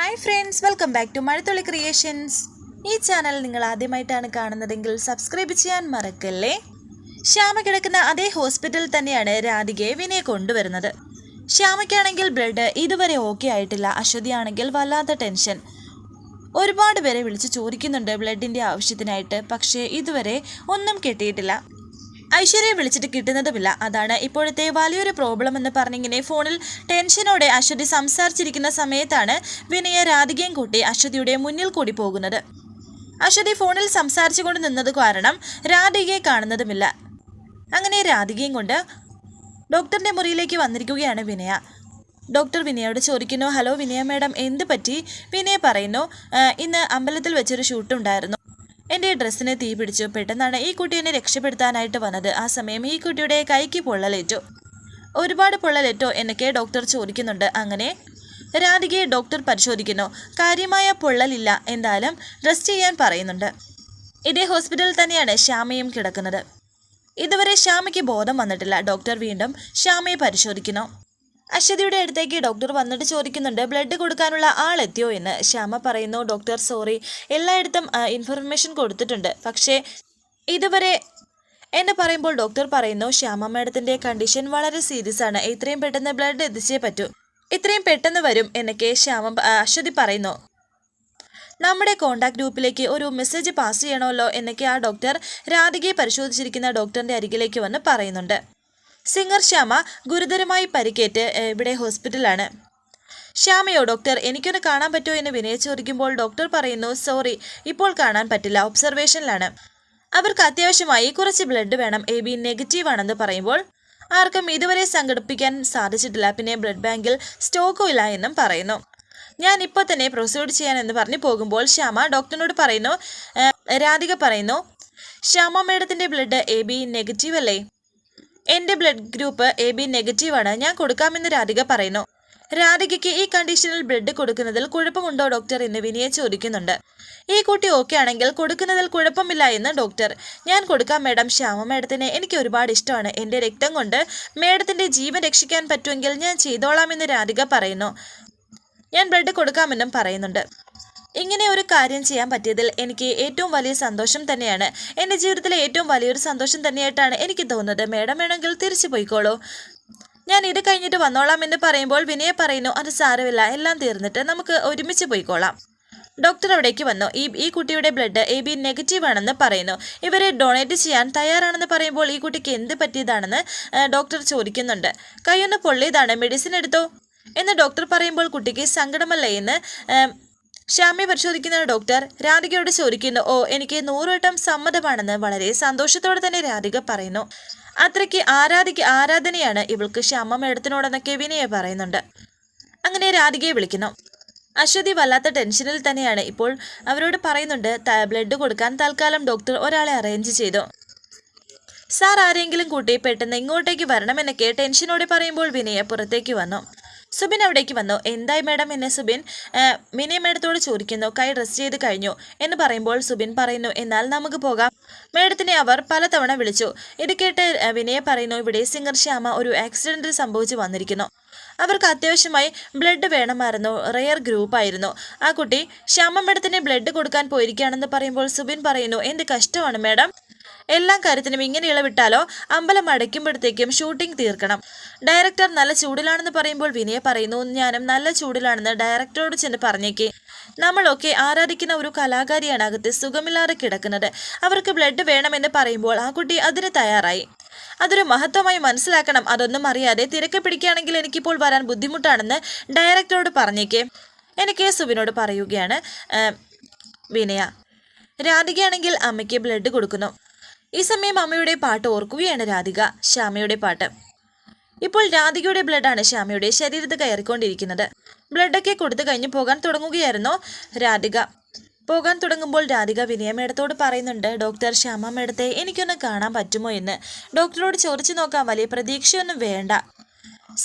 Hi friends welcome back to Mazhathulli creations ഈ channel നിങ്ങൾ ആദ്യമായിട്ടാണ് കാണുന്നതെങ്കിൽ സബ്സ്ക്രൈബ് ചെയ്യാൻ മറക്കല്ലേ? ശ്യാമ കിടക്കുന്ന അതേ ഹോസ്പിറ്റലിൽ തന്നെയാണ് രാധികയെ വിനയെ കൊണ്ടുവരുന്നത്. ശ്യാമയ്ക്കാണെങ്കിൽ ബ്ലഡ് ഇതുവരെ ഓക്കെ ആയിട്ടില്ല. അശ്വതിയാണെങ്കിൽ വല്ലാത്ത ടെൻഷൻ ഒരുപാട് പേരെ വിളിച്ച് ചോദിക്കുന്നുണ്ട് ബ്ലഡിന്റെ ആവശ്യത്തിനായിട്ട്. പക്ഷേ ഇതുവരെ ഒന്നും കിട്ടിയിട്ടില്ല. ഐശ്വര്യയെ വിളിച്ചിട്ട് കിട്ടുന്നതുമില്ല. അതാണ് ഇപ്പോഴത്തെ വലിയൊരു പ്രോബ്ലം എന്ന് പറഞ്ഞിങ്ങനെ ഫോണിൽ ടെൻഷനോടെ അശ്വതി സംസാരിച്ചിരിക്കുന്ന സമയത്താണ് വിനയ രാധികയും കൂട്ടി അശ്വതിയുടെ മുന്നിൽ കൂടി പോകുന്നത്. അശ്വതി ഫോണിൽ സംസാരിച്ചുകൊണ്ട് നിന്നത് കാരണം രാധികയെ കാണുന്നതുമില്ല. അങ്ങനെ രാധികയും കൊണ്ട് ഡോക്ടറിന്റെ മുറിയിലേക്ക് വന്നിരിക്കുകയാണ് വിനയ. ഡോക്ടർ വിനയോട് ചോദിക്കുന്നു ഹലോ വിനയ മാഡം എന്ത് പറ്റി? വിനയ പറയുന്നു ഇന്ന് അമ്പലത്തിൽ വെച്ചൊരു ഷൂട്ട് ഉണ്ടായിരുന്നു എന്റെ ഡ്രസ്സിനെ തീ പിടിച്ചു. പെട്ടെന്നാണ് ഈ കുട്ടി രക്ഷപ്പെടുത്താനായിട്ട് വന്നത്. ആ സമയം ഈ കുട്ടിയുടെ കൈക്ക് പൊള്ളലേറ്റു. ഒരുപാട് പൊള്ളലേറ്റോ എന്നൊക്കെ ഡോക്ടർ ചോദിക്കുന്നുണ്ട്. അങ്ങനെ രാധികയെ ഡോക്ടർ പരിശോധിക്കുന്നു. കാര്യമായ പൊള്ളലില്ല എന്തായാലും റെസ്റ്റ് ചെയ്യാൻ പറയുന്നുണ്ട്. ഇതേ ഹോസ്പിറ്റലിൽ തന്നെയാണ് ശ്യാമയും കിടക്കുന്നത്. ഇതുവരെ ശ്യാമയ്ക്ക് ബോധം വന്നിട്ടില്ല. ഡോക്ടർ വീണ്ടും ശ്യാമയെ പരിശോധിക്കുന്നു. അശ്വതിയുടെ അടുത്തേക്ക് ഡോക്ടർ വന്നിട്ട് ചോദിക്കുന്നുണ്ട് ബ്ലഡ് കൊടുക്കാനുള്ള ആളെത്തിയോ? എന്ന്. ശ്യാമ പറയുന്നു ഡോക്ടർ സോറി. എല്ലായിടത്തും ഇൻഫർമേഷൻ കൊടുത്തിട്ടുണ്ട്. പക്ഷേ ഇതുവരെ എന്നെ പറയുമ്പോൾ ഡോക്ടർ പറയുന്നു ശ്യാമ മാഡത്തിന്റെ കണ്ടീഷൻ വളരെ സീരിയസ് ആണ്. ഇത്രയും പെട്ടെന്ന് ബ്ലഡ് എത്തിച്ചേ പറ്റൂ. ഇത്രയും പെട്ടെന്ന് വരും എന്നൊക്കെ ശ്യാമ അശ്വതി പറയുന്നു. നമ്മുടെ കോണ്ടാക്ട് ഗ്രൂപ്പിലേക്ക് ഒരു മെസ്സേജ് പാസ് ചെയ്യണമല്ലോ എന്നൊക്കെ ആ ഡോക്ടർ രാധികയെ പരിശോധിച്ചിരിക്കുന്ന ഡോക്ടറിന്റെ അരികിലേക്ക് വന്ന് പറയുന്നുണ്ട്. സിംഗർ ശ്യാമ ഗുരുതരമായി പരിക്കേറ്റ് ഇവിടെ ഹോസ്പിറ്റലാണ്. ശ്യാമയോ ഡോക്ടർ എനിക്കൊന്ന് കാണാൻ പറ്റുമോ എന്ന് വിനയ ചോദിക്കുമ്പോൾ ഡോക്ടർ പറയുന്നു സോറി ഇപ്പോൾ കാണാൻ പറ്റില്ല ഒബ്സർവേഷനിലാണ്. അവർക്ക് അത്യാവശ്യമായി കുറച്ച് ബ്ലഡ് വേണം എ ബി നെഗറ്റീവ് ആണെന്ന് പറയുമ്പോൾ ആർക്കും ഇതുവരെ സംഘടിപ്പിക്കാൻ സാധിച്ചിട്ടില്ല പിന്നെ ബ്ലഡ് ബാങ്കിൽ സ്റ്റോക്കും ഇല്ല എന്നും പറയുന്നു. ഞാൻ ഇപ്പോൾ തന്നെ പ്രൊസീഡ് ചെയ്യാനെന്ന് പറഞ്ഞ് പോകുമ്പോൾ ശ്യാമ ഡോക്ടറിനോട് പറയുന്നു രാധിക പറയുന്നു ശ്യാമ മേഡത്തിന്റെ ബ്ലഡ് എ ബി നെഗറ്റീവ് അല്ലേ? എന്റെ ബ്ലഡ് ഗ്രൂപ്പ് എ ബി നെഗറ്റീവാണ് ഞാൻ കൊടുക്കാമെന്ന് രാധിക പറയുന്നു. രാധികയ്ക്ക് ഈ കണ്ടീഷനിൽ ബ്ലഡ് കൊടുക്കുന്നതിൽ കുഴപ്പമുണ്ടോ ഡോക്ടർ എന്ന് വിനിയെ ചോദിക്കുന്നുണ്ട്. ഈ കുട്ടി ഓക്കെ ആണെങ്കിൽ കൊടുക്കുന്നതിൽ കുഴപ്പമില്ല എന്ന് ഡോക്ടർ ഞാൻ കൊടുക്കാം മാഡം ശ്യാമ മേഡത്തിനെ എനിക്ക് ഒരുപാട് ഇഷ്ടമാണ്. എന്റെ രക്തം കൊണ്ട് മാഡത്തിന്റെ ജീവൻ രക്ഷിക്കാൻ പറ്റുമെങ്കിൽ ഞാൻ ചെയ്തോളാമെന്ന് രാധിക പറയുന്നു. ഞാൻ ബ്ലഡ് കൊടുക്കാമെന്നും പറയുന്നുണ്ട്. ഇങ്ങനെ ഒരു കാര്യം ചെയ്യാൻ പറ്റിയതിൽ എനിക്ക് ഏറ്റവും വലിയ സന്തോഷം തന്നെയാണ്. എന്റെ ജീവിതത്തിലെ ഏറ്റവും വലിയൊരു സന്തോഷം തന്നെയായിട്ടാണ് എനിക്ക് തോന്നുന്നത്. മേഡം വേണമെങ്കിൽ തിരിച്ചു പോയിക്കോളൂ. ഞാൻ ഇത് കഴിഞ്ഞിട്ട് വന്നോളാം എന്ന് പറയുമ്പോൾ വിനയെ പറയുന്നു അത് സാരമില്ല. എല്ലാം തീർന്നിട്ട് നമുക്ക് ഒരുമിച്ച് പോയിക്കോളാം. ഡോക്ടർ അവിടേക്ക് വന്നു. ഈ ഈ കുട്ടിയുടെ ബ്ലഡ് എ ബി നെഗറ്റീവ് ആണെന്ന് പറയുന്നു. ഇവരെ ഡൊണേറ്റ് ചെയ്യാൻ തയ്യാറാണെന്ന് പറയുമ്പോൾ ഈ കുട്ടിക്ക് എന്ത് പറ്റിയതാണെന്ന് ഡോക്ടർ ചോദിക്കുന്നുണ്ട്. കൈയൊന്ന് പൊള്ളിയതാണ് മെഡിസിൻ എടുത്തോ? എന്ന് ഡോക്ടർ പറയുമ്പോൾ കുട്ടിക്ക് സങ്കടമല്ലേ എന്ന് ശ്യാമയെ പരിശോധിക്കുന്ന ഡോക്ടർ രാധികയോട് ചോദിക്കുന്നു ഓ എനിക്ക് നൂറുവട്ടം സമ്മതമാണെന്ന് വളരെ സന്തോഷത്തോടെ തന്നെ രാധിക പറയുന്നു. അത്രയ്ക്ക് ആരാധിക്ക് ആരാധനയാണ് ഇവൾക്ക് ശ്യാമ മേഡത്തിനോടെന്ന് വിനയ പറയുന്നുണ്ട്. അങ്ങനെ രാധികയെ വിളിക്കുന്നു. അശ്വതി വല്ലാത്ത ടെൻഷനിൽ തന്നെയാണ്. ഇപ്പോൾ അവരോട് പറയുന്നുണ്ട് ബ്ലഡ് കൊടുക്കാൻ തൽക്കാലം ഡോക്ടർ ഒരാളെ അറേഞ്ച് ചെയ്തു. സാർ ആരെങ്കിലും കൂട്ടി പെട്ടെന്ന് ഇങ്ങോട്ടേക്ക് വരണമെന്നൊക്കെ ടെൻഷനോടെ പറയുമ്പോൾ വിനയ പുറത്തേക്ക് വന്നു. സുബിൻ അവിടേക്ക് വന്നു. എന്തായി മാഡം എന്നെ സുബിൻ? മിനി മേഡത്തോട് ചോദിക്കുന്നു. കൈ ഡ്രസ് ചെയ്ത് കഴിഞ്ഞു എന്ന് പറയുമ്പോൾ സുബിൻ പറയുന്നു എന്നാൽ നമുക്ക് പോകാം. മേഡത്തിനെ അവർ പലതവണ വിളിച്ചു. ഇത് കേട്ട് വിനയെ പറയുന്നു ഇവിടെ സിംഗർ ശ്യാമ ഒരു ആക്സിഡന്റ് സംഭവിച്ചു വന്നിരിക്കുന്നു. അവർക്ക് അത്യാവശ്യമായി ബ്ലഡ് വേണമായിരുന്നു. റെയർ ഗ്രൂപ്പായിരുന്നു ആ കുട്ടി ശ്യാമ മേഡത്തിന് ബ്ലഡ് കൊടുക്കാൻ പോയിരിക്കുകയാണെന്ന് പറയുമ്പോൾ സുബിൻ പറയുന്നു എന്ത് കഷ്ടമാണ് മേഡം? എല്ലാ കാര്യത്തിനും ഇങ്ങനെ ഇളവിട്ടാലോ അമ്പലം അടയ്ക്കുമ്പോഴത്തേക്കും ഷൂട്ടിംഗ് തീർക്കണം. ഡയറക്ടർ നല്ല ചൂടിലാണെന്ന് പറയുമ്പോൾ വിനയ പറയുന്നു ഞാനും നല്ല ചൂടിലാണെന്ന് ഡയറക്ടറോട് ചെന്ന് പറഞ്ഞേക്ക്. നമ്മളൊക്കെ ആരാധിക്കുന്ന ഒരു കലാകാരിയാണ് അകത്ത് സുഖമില്ലാതെ കിടക്കുന്നത്. അവർക്ക് ബ്ലഡ് വേണമെന്ന് പറയുമ്പോൾ ആ കുട്ടി അതിന് തയ്യാറായി. അതൊരു മഹത്വമായി മനസ്സിലാക്കണം. അതൊന്നും അറിയാതെ തിരക്ക് പിടിക്കുകയാണെങ്കിൽ എനിക്കിപ്പോൾ വരാൻ ബുദ്ധിമുട്ടാണെന്ന് ഡയറക്ടറോട് പറഞ്ഞേക്ക്. എനിക്ക് സുബിനോട് പറയുകയാണ് വിനയ രാധികയാണെങ്കിൽ അമ്മയ്ക്ക് ബ്ലഡ് കൊടുക്കുന്നു. ഈ സമയം അമ്മയുടെ പാട്ട് ഓർക്കുകയാണ് രാധിക ശ്യാമയുടെ പാട്ട്. ഇപ്പോൾ രാധികയുടെ ബ്ലഡാണ് ശ്യാമയുടെ ശരീരത്ത് കയറിക്കൊണ്ടിരിക്കുന്നത്. ബ്ലഡൊക്കെ കൊടുത്തു കഴിഞ്ഞ് പോകാൻ തുടങ്ങുകയായിരുന്നു രാധിക. പോകാൻ തുടങ്ങുമ്പോൾ രാധിക വിനയ മേഡത്തോട് പറയുന്നുണ്ട് ഡോക്ടർ ശ്യാമ മേഡത്തെ എനിക്കൊന്ന് കാണാൻ പറ്റുമോ എന്ന്? ഡോക്ടറോട് ചോദിച്ചു നോക്കാൻ വലിയ പ്രതീക്ഷയൊന്നും വേണ്ട.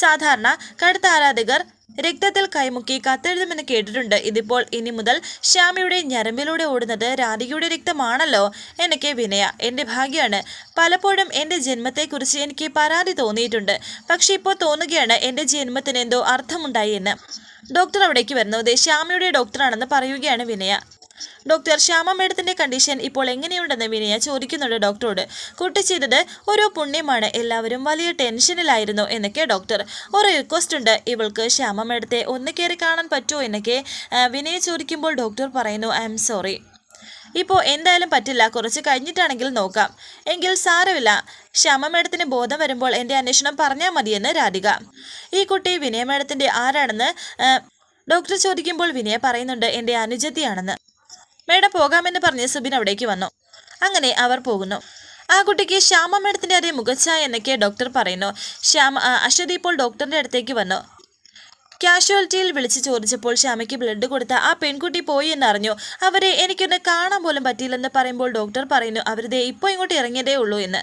സാധാരണ കടുത്ത ആരാധകർ രക്തത്തിൽ കൈമുക്കി കത്തെഴുതുമെന്ന് കേട്ടിട്ടുണ്ട്. ഇതിപ്പോൾ ഇനി മുതൽ ശ്യാമയുടെ ഞരമ്പിലൂടെ ഓടുന്നത് രാധികയുടെ രക്തമാണല്ലോ എനിക്ക് വിനയ. എന്റെ ഭാഗ്യമാണ് പലപ്പോഴും എന്റെ ജന്മത്തെക്കുറിച്ച് എനിക്ക് പരാതി തോന്നിയിട്ടുണ്ട്. പക്ഷേ ഇപ്പോൾ തോന്നുകയാണ് എന്റെ ജന്മത്തിന് എന്തോ അർത്ഥമുണ്ടായി എന്ന്. ഡോക്ടർ അവിടേക്ക് വരുന്നു ശ്യാമിയുടെ ശ്യാമയുടെ ഡോക്ടറാണെന്ന് പറയുകയാണ് വിനയ. ഡോക്ടർ ശ്യാമ മേഡത്തിന്റെ കണ്ടീഷൻ ഇപ്പോൾ എങ്ങനെയുണ്ടെന്ന് വിനയ ചോദിക്കുന്നുണ്ട് ഡോക്ടറോട്. കുട്ടി ചെയ്തത് ഓരോ പുണ്യമാണ്. എല്ലാവരും വലിയ ടെൻഷനിലായിരുന്നു എന്നൊക്കെ ഡോക്ടർ ഒരു റിക്വസ്റ്റ് ഉണ്ട്. ഇവൾക്ക് ശ്യാമ മേഡത്തെ ഒന്ന് കയറി കാണാൻ പറ്റുമോ എന്നൊക്കെ വിനയ ചോദിക്കുമ്പോൾ ഡോക്ടർ പറയുന്നു ഐ എം സോറി. ഇപ്പോൾ എന്തായാലും പറ്റില്ല. കുറച്ച് കഴിഞ്ഞിട്ടാണെങ്കിൽ നോക്കാം. എങ്കിൽ സാരമില്ല. ശ്യാമ മേഡത്തിന് ബോധം വരുമ്പോൾ എന്റെ അന്വേഷണം പറഞ്ഞാൽ മതിയെന്ന് രാധിക. ഈ കുട്ടി വിനയ മേഡത്തിന്റെ ആരാണെന്ന് ഡോക്ടർ ചോദിക്കുമ്പോൾ വിനയ പറയുന്നുണ്ട് എന്റെ അനുജത്തിയാണെന്ന്. മേഡം പോകാമെന്ന് പറഞ്ഞ് സുബിൻ അവിടേക്ക് വന്നു. അങ്ങനെ അവർ പോകുന്നു. ആ കുട്ടിക്ക് ശ്യാമ മേഡത്തിന്റെ അതേ മുഖച്ഛായ എന്നൊക്കെ ഡോക്ടർ പറയുന്നു. ശ്യാമ അശ്വതി ഇപ്പോൾ ഡോക്ടറിന്റെ അടുത്തേക്ക് വന്നു. കാഷ്വാലിറ്റിയിൽ വിളിച്ച് ചോദിച്ചപ്പോൾ ശ്യാമയ്ക്ക് ബ്ലഡ് കൊടുത്ത ആ പെൺകുട്ടി പോയി എന്നറിഞ്ഞു. അവരെ എനിക്കൊന്ന് കാണാൻ പോലും പറ്റിയില്ലെന്ന് പറയുമ്പോൾ ഡോക്ടർ പറയുന്നു അവരുടെ ഇപ്പോൾ ഇങ്ങോട്ട് ഇറങ്ങിയതേ ഉള്ളൂ എന്ന്.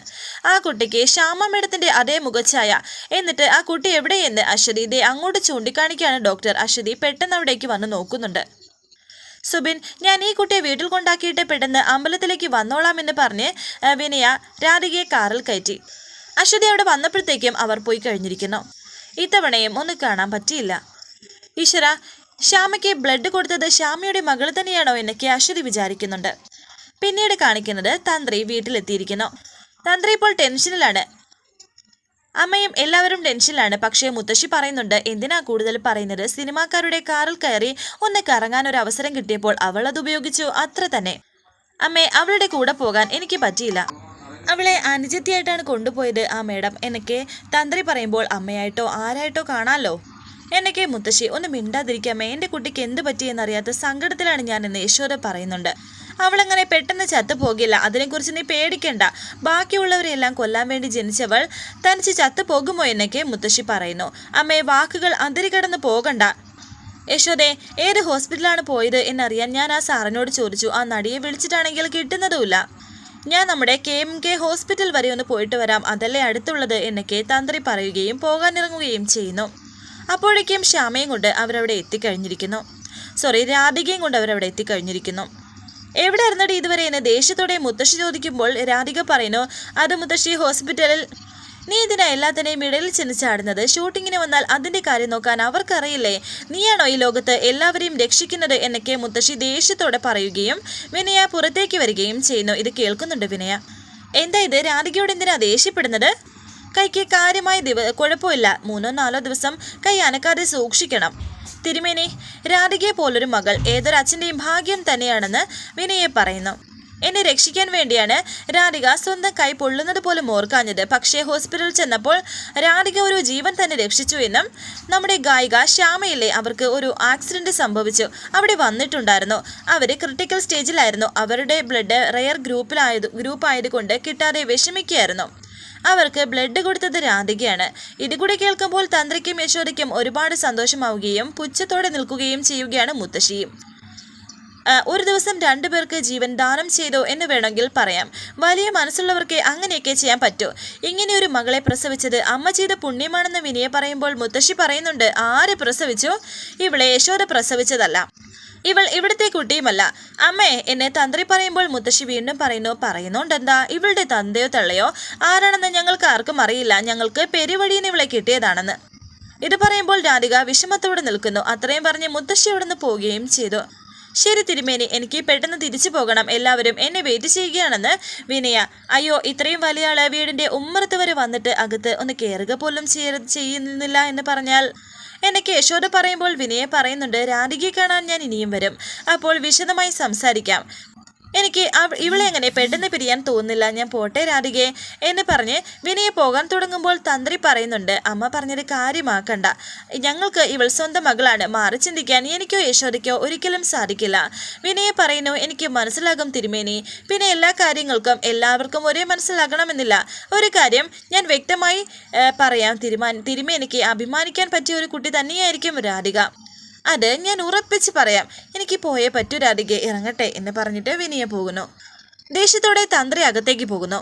ആ കുട്ടിക്ക് ശ്യാമ മേഡത്തിന്റെ അതേ മുഖച്ചായ എന്നിട്ട് ആ കുട്ടി എവിടെയെന്ന് അശ്വതി ഇതേ അങ്ങോട്ട് ചൂണ്ടിക്കാണിക്കുകയാണ് ഡോക്ടർ. അശ്വതി പെട്ടെന്ന് അവിടേക്ക് വന്ന് നോക്കുന്നുണ്ട്. സുബിൻ ഞാൻ ഈ കുട്ടിയെ വീട്ടിൽ കൊണ്ടാക്കിയിട്ട് പെട്ടെന്ന് അമ്പലത്തിലേക്ക് വന്നോളാമെന്ന് പറഞ്ഞ് വിനയ രാധികയെ കാറിൽ കയറ്റി. അശ്വതി അവിടെ വന്നപ്പോഴത്തേക്കും അവർ പോയി കഴിഞ്ഞിരിക്കുന്നു. ഇത്തവണയും ഒന്ന് കാണാൻ പറ്റിയില്ല. ഈശ്വര ശ്യാമയ്ക്ക് ബ്ലഡ് കൊടുത്തത് ശ്യാമയുടെ മകൾ തന്നെയാണോ എന്നൊക്കെ അശ്വതി വിചാരിക്കുന്നുണ്ട്. പിന്നീട് കാണിക്കുന്നത് തന്ത്രി വീട്ടിലെത്തിയിരിക്കുന്നു. തന്ത്രി ഇപ്പോൾ ടെൻഷനിലാണ്. അമ്മയും എല്ലാവരും ടെൻഷനിലാണ്. പക്ഷേ മുത്തശ്ശി പറയുന്നുണ്ട് എന്തിനാ കൂടുതൽ പറയുന്നത്? സിനിമാക്കാരുടെ കാറിൽ കയറി ഒന്ന് കറങ്ങാൻ ഒരു അവസരം കിട്ടിയപ്പോൾ അവൾ അത് ഉപയോഗിച്ചു. അത്ര തന്നെ. അമ്മേ അവളുടെ കൂടെ പോകാൻ എനിക്ക് പറ്റിയില്ല. അവളെ അനുജത്തിയായിട്ടാണ് കൊണ്ടുപോയത്. ആ മേഡം എന്നൊക്കെ തന്ത്രി പറയുമ്പോൾ അമ്മയായിട്ടോ ആരായിട്ടോ കാണാമല്ലോ എന്നൊക്കെ മുത്തശ്ശി ഒന്ന് മിണ്ടാതിരിക്കാമേ എന്റെ കുട്ടിക്ക് എന്ത് പറ്റിയെന്നറിയാത്ത സങ്കടത്തിലാണ് ഞാൻ എന്ന് യശോദ പറയുന്നുണ്ട്. അവളങ്ങനെ പെട്ടെന്ന് ചത്തുപോകില്ല. അതിനെക്കുറിച്ച് നീ പേടിക്കണ്ട. ബാക്കിയുള്ളവരെയെല്ലാം കൊല്ലാൻ വേണ്ടി ജനിച്ചവൾ തനിച്ച് ചത്തുപോകുമോ എന്നൊക്കെ മുത്തശ്ശി പറയുന്നു. അമ്മയെ വാക്കുകൾ അതിരി പോകണ്ട. യശോദെ ഏത് ഹോസ്പിറ്റലാണ് പോയത് എന്നറിയാൻ ഞാൻ ആ സാറിനോട് ചോദിച്ചു. ആ നടിയെ വിളിച്ചിട്ടാണെങ്കിൽ കിട്ടുന്നതുമില്ല. ഞാൻ നമ്മുടെ കെ എം കെ ഹോസ്പിറ്റൽ വരെ ഒന്ന് പോയിട്ട് വരാം. അതല്ലേ അടുത്തുള്ളത് എന്നൊക്കെ തന്ത്രി പറയുകയും പോകാനിറങ്ങുകയും ചെയ്യുന്നു. അപ്പോഴേക്കും ശ്യാമയും കൊണ്ട് അവരവിടെ എത്തിക്കഴിഞ്ഞിരിക്കുന്നു. സോറി രാധികയും കൊണ്ട് അവരവിടെ എത്തിക്കഴിഞ്ഞിരിക്കുന്നു. എവിടെ ഇരുന്നടി ഇതുവരെ എന്ന് ദേഷ്യത്തോടെ മുത്തശ്ശി ചോദിക്കുമ്പോൾ രാധിക പറയുന്നു അത് മുത്തശ്ശി ഹോസ്പിറ്റലിൽ നീ ഇതിനാ എല്ലാത്തിനെയും ഇടയിൽ ചെന്ന് ചാടുന്നത്? ഷൂട്ടിങ്ങിന് വന്നാൽ അതിന്റെ കാര്യം നോക്കാൻ അവർക്കറിയില്ലേ? നീയാണോ ഈ ലോകത്ത് എല്ലാവരെയും രക്ഷിക്കുന്നത്? എന്നൊക്കെ മുത്തശ്ശി ദേഷ്യത്തോടെ പറയുകയും വിനയ പുറത്തേക്ക് വരികയും ചെയ്യുന്നു. ഇത് കേൾക്കുന്നുണ്ട് വിനയ. എന്താ ഇത്? രാധികയോട് എന്തിനാ ദേഷ്യപ്പെടുന്നത്? കൈക്ക് കാര്യമായ ദിവ കുഴപ്പമില്ല. മൂന്നോ നാലോ ദിവസം കൈ അനക്കാതെ സൂക്ഷിക്കണം. തിരുമേനി രാധികയെ പോലൊരു മകൾ ഏതൊരു അച്ഛന്റെയും ഭാഗ്യം തന്നെയാണെന്ന് വിനയെ പറയുന്നു. എന്നെ രക്ഷിക്കാൻ വേണ്ടിയാണ് രാധിക സ്വന്തം കൈ പൊള്ളുന്നത് പോലും ഓർക്കാഞ്ഞത്. പക്ഷേ ഹോസ്പിറ്റലിൽ ചെന്നപ്പോൾ രാധിക ഒരു ജീവൻ തന്നെ രക്ഷിച്ചു എന്നും നമ്മുടെ ഗായിക ശ്യാമയില്ലേ അവർക്ക് ഒരു ആക്സിഡന്റ് സംഭവിച്ചു. അവിടെ വന്നിട്ടുണ്ടായിരുന്നു. അവർ ക്രിട്ടിക്കൽ സ്റ്റേജിലായിരുന്നു അവരുടെ ബ്ലഡ് റെയർ ഗ്രൂപ്പിലായത് ഗ്രൂപ്പായത് ആയതുകൊണ്ട് കിട്ടാതെ വിഷമിക്കുകയായിരുന്നു. അവർക്ക് ബ്ലഡ് കൊടുത്തത് രാധികയാണ്. ഇതുകൂടി കേൾക്കുമ്പോൾ തന്ത്രിക്കും യശോദയ്ക്കും ഒരുപാട് സന്തോഷമാവുകയും പുച്ഛത്തോടെ നിൽക്കുകയും ചെയ്യുകയാണ് മുത്തശ്ശിയും ഒരു ദിവസം രണ്ടുപേർക്ക് ജീവൻ ദാനം ചെയ്തോ എന്ന് വേണമെങ്കിൽ പറയാം. വലിയ മനസ്സുള്ളവർക്ക് അങ്ങനെയൊക്കെ ചെയ്യാൻ പറ്റൂ. ഇങ്ങനെയൊരു മകളെ പ്രസവിച്ചത് അമ്മ ചെയ്ത പുണ്യമാണെന്ന് വിനയെ പറയുമ്പോൾ മുത്തശ്ശി പറയുന്നുണ്ട് ആര് പ്രസവിച്ചു? ഇവളെ യശോദ പ്രസവിച്ചതല്ല. ഇവൾ ഇവിടുത്തെ കുട്ടിയുമല്ല. അമ്മേ എന്നെ തന്ത്രി പറയുമ്പോൾ മുത്തശ്ശി വീണ്ടും പറയുന്നു പറയുന്നുണ്ടെന്താ? ഇവളുടെ തന്തയോ തള്ളയോ? ആരാണെന്ന് ഞങ്ങൾക്ക് ആർക്കും അറിയില്ല. ഞങ്ങൾക്ക് പെരുവഴിയിൽ നിന്ന് ഇവളെ കിട്ടിയതാണെന്ന്. ഇത് പറയുമ്പോൾ രാധിക വിഷമത്തോടെ നിൽക്കുന്നു. അത്രയും പറഞ്ഞ് മുത്തശ്ശി അവിടുന്ന് പോവുകയും ചെയ്തു. ശരി തിരുമേനി എനിക്ക് പെട്ടെന്ന് തിരിച്ചു പോകണം. എല്ലാവരും എന്നെ വെയിറ്റ് ചെയ്യുകയാണെന്ന് വിനയ. അയ്യോ ഇത്രയും വലിയ ആൾ വീടിന്റെ ഉമ്മറത്ത് വരെ വന്നിട്ട് അകത്ത് ഒന്ന് കയറുക പോലും ചെയ്യ- ചെയ്യുന്നില്ല എന്ന് പറഞ്ഞാൽ എനിക്ക് യശോദ പറയുമ്പോൾ വിനയെ പറയുന്നുണ്ട് രാധികയെ കാണാൻ ഞാൻ ഇനിയും വരും. അപ്പോൾ വിശദമായി സംസാരിക്കാം. എനിക്ക് ഇവളെ എങ്ങനെ പെട്ടെന്ന് പിരിയാൻ തോന്നുന്നില്ല. ഞാൻ പോട്ടെ രാധികയെ എന്ന് പറഞ്ഞ് വിനയെ പോകാൻ തുടങ്ങുമ്പോൾ തന്ത്രി പറയുന്നുണ്ട് അമ്മ പറഞ്ഞത് കാര്യമാക്കണ്ട. ഞങ്ങൾക്ക് ഇവൾ സ്വന്തം മകളാണ്. മാറി ചിന്തിക്കാൻ എനിക്കോ യശോദയ്ക്കോ ഒരിക്കലും സാധിക്കില്ല. വിനയെ പറയുന്നു എനിക്ക് മനസ്സിലാകും തിരുമേനി. പിന്നെ എല്ലാ കാര്യങ്ങൾക്കും എല്ലാവർക്കും ഒരേ മനസ്സിലാകണമെന്നില്ല. ഒരു കാര്യം ഞാൻ വ്യക്തമായി പറയാം. തിരുമാൻ തിരുമേനിക്ക് അഭിമാനിക്കാൻ പറ്റിയ ഒരു കുട്ടി തന്നെയായിരിക്കും രാധിക. അത് ഞാൻ ഉറപ്പിച്ച് പറയാം. എനിക്ക് പോയേ പറ്റൂ രാധികെ. ഇറങ്ങട്ടെ എന്ന് പറഞ്ഞിട്ട് വിനിയെ പോകുന്നു. ദേഷ്യത്തോടെ തന്ത്രി അകത്തേക്ക് പോകുന്നു.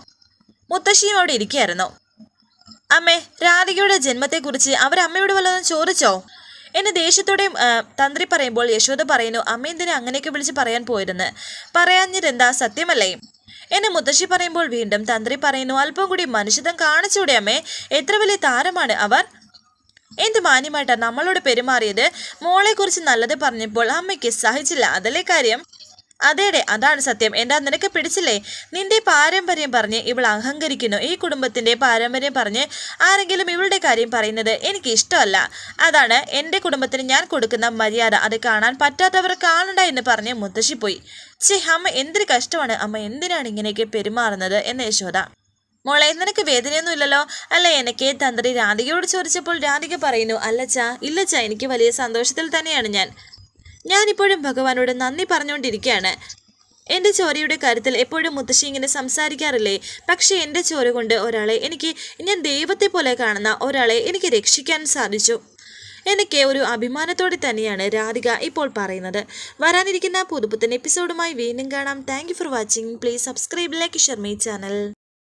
മുത്തശ്ശിയും അവിടെ ഇരിക്കുകയായിരുന്നു. അമ്മേ രാധികയുടെ ജന്മത്തെക്കുറിച്ച് അവർ അമ്മയോട് വല്ലതും ചോദിച്ചോ? എന്നെ ദേഷ്യത്തോടെ തന്ത്രി പറയുമ്പോൾ യശോദ പറയുന്നു അമ്മ എന്തിനാ അങ്ങനെയൊക്കെ വിളിച്ച് പറയാൻ പോയിരുന്നു പറയാഞ്ഞിരെന്താ സത്യമല്ലേ? എന്നെ മുത്തശ്ശി പറയുമ്പോൾ വീണ്ടും തന്ത്രി പറയുന്നു അല്പം കൂടി മനുഷ്യത്വം കാണിച്ചൂടെ അമ്മേ. എത്ര വലിയ താരമാണ് അവർ. എന്ത് മാന്യമായിട്ടാ നമ്മളോട് പെരുമാറിയത്. മോളെക്കുറിച്ച് നല്ലത് പറഞ്ഞപ്പോൾ അമ്മയ്ക്ക് സഹിച്ചില്ല. അതല്ലേ കാര്യം? അതേടെ അതാണ് സത്യം. എന്താ നിനക്ക് പിടിച്ചില്ലേ? നിന്റെ പാരമ്പര്യം പറഞ്ഞ് ഇവൾ അഹങ്കരിക്കുന്നു. ഈ കുടുംബത്തിന്റെ പാരമ്പര്യം പറഞ്ഞ് ആരെങ്കിലും ഇവളുടെ കാര്യം പറയുന്നത് എനിക്ക് ഇഷ്ടമല്ല. അതാണ് എന്റെ കുടുംബത്തിന് ഞാൻ കൊടുക്കുന്ന മര്യാദ. അത് കാണാൻ പറ്റാത്തവർ കാണണ്ട എന്ന് പറഞ്ഞ് മുത്തശ്ശി പോയി. ചേ അമ്മ എന്തൊരു കഷ്ടമാണ്. അമ്മ എന്തിനാണ് ഇങ്ങനെയൊക്കെ പെരുമാറുന്നത് എന്ന് യശോദ. മോളെ നിനക്ക് വേദനയൊന്നും ഇല്ലല്ലോ അല്ല എനിക്ക് തന്ത്രി രാധികയോട് ചോദിച്ചപ്പോൾ രാധിക പറയുന്നു അല്ലച്ചാ ഇല്ലച്ചാ എനിക്ക് വലിയ സന്തോഷത്തിൽ തന്നെയാണ് ഞാൻ. ഞാനിപ്പോഴും ഭഗവാനോട് നന്ദി പറഞ്ഞുകൊണ്ടിരിക്കുകയാണ് എന്റെ ചോരയുടെ കാര്യത്തിൽ എപ്പോഴും മുത്തശ്ശി ഇങ്ങനെ സംസാരിക്കാറില്ലേ? പക്ഷേ എന്റെ ചോര കൊണ്ട് ഒരാളെ എനിക്ക് ഞാൻ ദൈവത്തെ പോലെ കാണുന്ന ഒരാളെ എനിക്ക് രക്ഷിക്കാൻ സാധിച്ചു. എനിക്ക് ഒരു അഭിമാനത്തോടെ തന്നെയാണ് രാധിക ഇപ്പോൾ പറയുന്നത്. വരാനിരിക്കുന്ന പുതുപുത്തൻ എപ്പിസോഡുമായി വീണ്ടും കാണാം. Thank for watching please subscribe like Sharmi channel